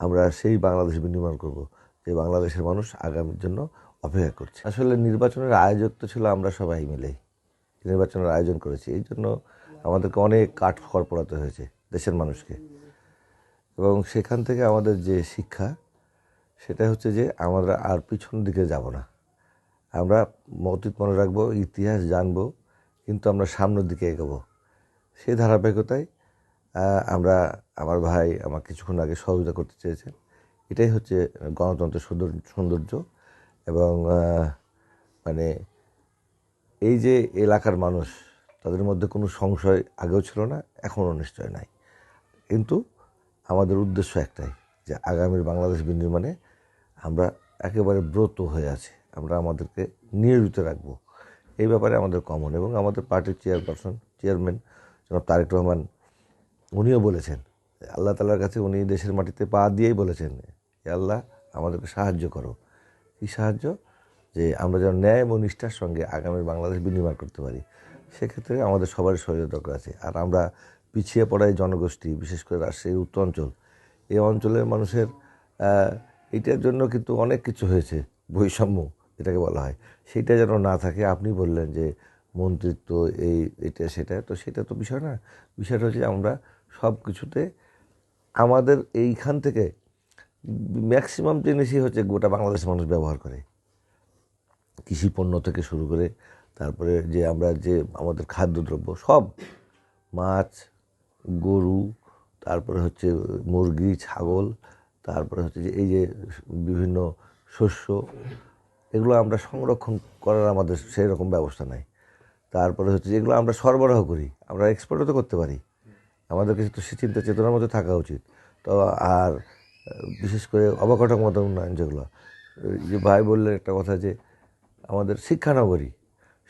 আমরা সেই বাংলাদেশ বিনির্মাণ করব, যে বাংলাদেশের মানুষ আগামীর জন্য অপেক্ষা করছে। আসলে নির্বাচনের আয়োজক তো ছিল আমরা সবাই মিলেই, নির্বাচনের আয়োজন করেছি। এই জন্য আমাদেরকে অনেক কাঠ খড় পোড়াতে হয়েছে দেশের মানুষকে। এবং সেখান থেকে আমাদের যে শিক্ষা, সেটা হচ্ছে যে আমরা আর পিছন দিকে যাব না। আমরা অতীত মনে রাখব, ইতিহাস জানব, কিন্তু আমরা সামনের দিকে এগোবো। সেই ধারাবাহিকতায় আমরা আমার ভাই আমার কিছুক্ষণ আগে সহযোগিতা করতে চেয়েছেন। এটাই হচ্ছে গণতন্ত্রের সৌন্দর্য সৌন্দর্য এবং মানে এই যে এলাকার মানুষ, তাদের মধ্যে কোনো সংশয় আগেও ছিল না, এখনও নিশ্চয় নাই। কিন্তু আমাদের উদ্দেশ্য একটাই যে আগামীর বাংলাদেশ বিনির্মাণে আমরা একেবারে ব্রত হয়ে আছি। আমরা আমাদেরকে নিয়োজিত রাখব। এই ব্যাপারে আমাদের কমন এবং আমাদের পার্টির চেয়ারপারসন, চেয়ারম্যান জনাব তারেক রহমান, উনিও বলেছেন আল্লাহ তালার কাছে উনি দেশের মাটিতে পা দিয়েই বলেছেন আল্লাহ আমাদেরকে সাহায্য করো। কী সাহায্য? যে আমরা যেন ন্যায় এবং নিষ্ঠার সঙ্গে আগামী বাংলাদেশ বিনির্মাণ করতে পারি। সেক্ষেত্রে আমাদের সবারই সহযোগিতা দরকার আছে। আর আমরা পিছিয়ে পড়া জনগোষ্ঠী বিশেষ করে রাজশাহীর উত্তর অঞ্চল। এই অঞ্চলের মানুষের আহ, এইটার জন্য কিন্তু অনেক কিছু হয়েছে বৈষম্য যেটাকে বলা হয়। সেইটা যেন না থাকে আপনি বললেন যে মন্ত্রিত্ব এই এটা সেটা। তো সেটা তো বিষয় না। বিষয়টা হচ্ছে আমরা সব কিছুতে আমাদের এইখান থেকে ম্যাক্সিমাম জিনিসই হচ্ছে গোটা বাংলাদেশের মানুষ ব্যবহার করে। কৃষি পণ্য থেকে শুরু করে, তারপরে যে আমরা যে আমাদের খাদ্যদ্রব্য সব, মাছ, গরু, তারপরে হচ্ছে মুরগি, ছাগল, তারপরে হচ্ছে যে এই যে বিভিন্ন শস্য, এগুলো আমরা সংরক্ষণ করার আমাদের সেই রকম ব্যবস্থা নাই। তারপরে হচ্ছে যেগুলো আমরা সরবরাহ করি, আমরা এক্সপোর্টও তো করতে পারি। আমাদের কাছে তো চিন্তা চেতনার মধ্যে থাকা উচিত। তো আর, বিশেষ করে অবকাঠামোগত উন্নয়ন যেগুলো যে ভাই বললেন একটা কথা যে আমাদের শিক্ষানগরী,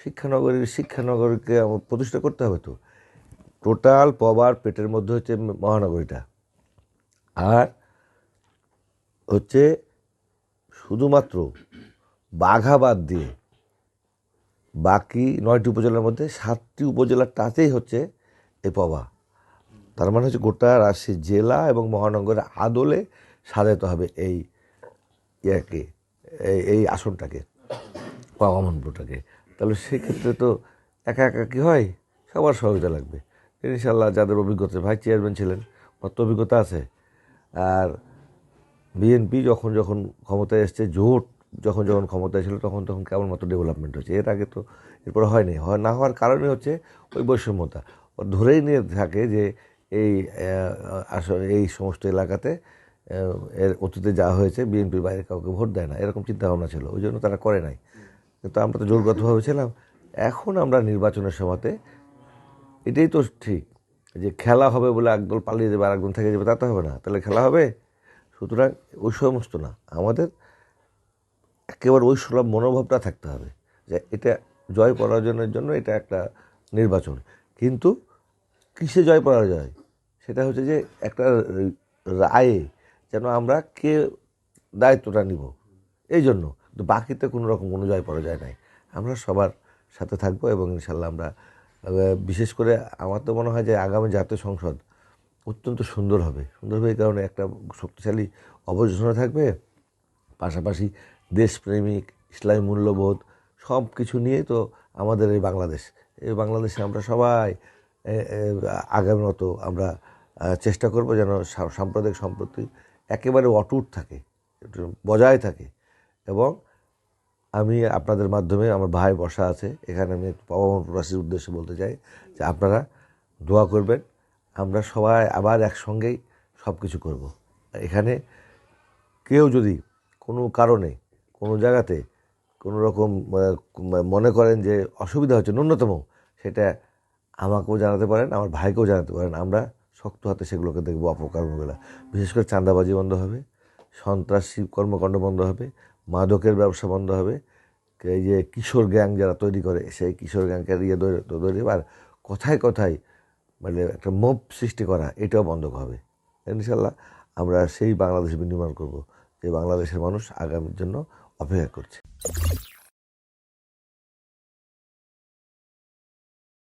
শিক্ষানগরীর শিক্ষানগরীকে আমার প্রতিষ্ঠা করতে হবে তো। টোটাল পবার পেটের মধ্যে হচ্ছে মহানগরীটা। আর হচ্ছে শুধুমাত্র বাঘা বাদ দিয়ে বাকি নয়টি উপজেলার মধ্যে সাতটি উপজেলার তাতেই হচ্ছে এই পবা। তার মানে হচ্ছে গোটা রাজশাহী জেলা এবং মহানগরের আদলে সাজাতে হবে এই ইয়াকে, এই আসনটাকে পাওয়ামন্ত্রটাকে তাহলে সেক্ষেত্রে তো একা একা কী হয়? সবার সহযোগিতা লাগবে। ইনশাল্লাহ যাদের অভিজ্ঞতা ভাই চেয়ারম্যান ছিলেন ওর তো অভিজ্ঞতা আছে। আর বিএনপি যখন যখন ক্ষমতায় এসছে, জোট যখন যখন ক্ষমতায় ছিল, তখন তখন কেমন মতো ডেভেলপমেন্ট হচ্ছে এর আগে তো এরপর হয়নি। হয়, না হওয়ার কারণে হচ্ছে ওই বৈষম্যতা। ধরেই নিয়ে থাকে যে এই আসলে এই সমস্ত এলাকাতে এর অতীতে যা হয়েছে, বিএনপির বাইরে কাউকে ভোট দেয় না। এরকম চিন্তা ভাবনা ছিল। ওই জন্য তারা করে নাই। কিন্তু আমরা তো জোরগতভাবে ছিলাম। এখন আমরা নির্বাচনের সময়তে, এটাই তো ঠিক যে খেলা হবে বলে একদল পালিয়ে যাবে আর একদল থেকে যাবে, তা তো হবে না। তাহলে খেলা হবে? সুতরাং ওই সমস্ত না। আমাদের একেবারে ওই সুলভ মনোভাবটা থাকতে হবে যে এটা জয় পরাজয়ের জন্য এটা একটা নির্বাচন। কিন্তু কিসে জয় পরাজয়? সেটা হচ্ছে যে একটা রায়ে যেন আমরা কে দায়িত্বটা নিব। এই জন্য বাকিতে কোনো রকম কোনো জয় পরাজয় নাই। আমরা সবার সাথে থাকব এবং ইনশাল্লাহ আমরা বিশেষ করে আমার তো মনে হয় যে আগামী জাতীয় সংসদ অত্যন্ত সুন্দর হবে। সুন্দর হবে এই কারণে একটা শক্তিশালী অবযোজনা থাকবে। পাশাপাশি দেশপ্রেমিক, ইসলামী মূল্যবোধ সব কিছু নিয়ে তো আমাদের এই বাংলাদেশ, এই বাংলাদেশে আমরা সবাই আগামী মতো আমরা চেষ্টা করব যেন সাম্প্রদায়িক সম্পত্তি একেবারে অটুট থাকে বজায় থাকে এবং আমি আপনাদের মাধ্যমে, আমার ভাই বসা আছে, এখানে আমি পাবন প্রবাসীর উদ্দেশ্যে বলতে চাই যে আপনারা দোয়া করবেন, আমরা সবাই আবার একসঙ্গেই সব কিছু করব। এখানে কেউ যদি কোনো কারণে, কোনো জায়গাতে কোনো রকম মনে করেন যে অসুবিধা হচ্ছে, ন্যূনতম সেটা আমাকেও জানাতে পারেন, আমার ভাইকেও জানাতে পারেন। আমরা শক্ত হাতে সেগুলোকে দেখব অপকর্মগুলো। বিশেষ করে চাঁদাবাজি বন্ধ হবে, সন্ত্রাসী কর্মকাণ্ড বন্ধ হবে, মাদকের ব্যবসা বন্ধ হবে, এই যে কিশোর গ্যাং যারা তৈরি করে, সেই কিশোর গ্যাংকে ইয়ে ধরে আর কথায় কথায় মানে একটা মোভ সৃষ্টি করা, এটাও বন্ধ হবে। ইনশাল্লাহ আমরা সেই বাংলাদেশ বিনির্মাণ করব, যে বাংলাদেশের মানুষ আগামীর জন্য অপেক্ষা করছে।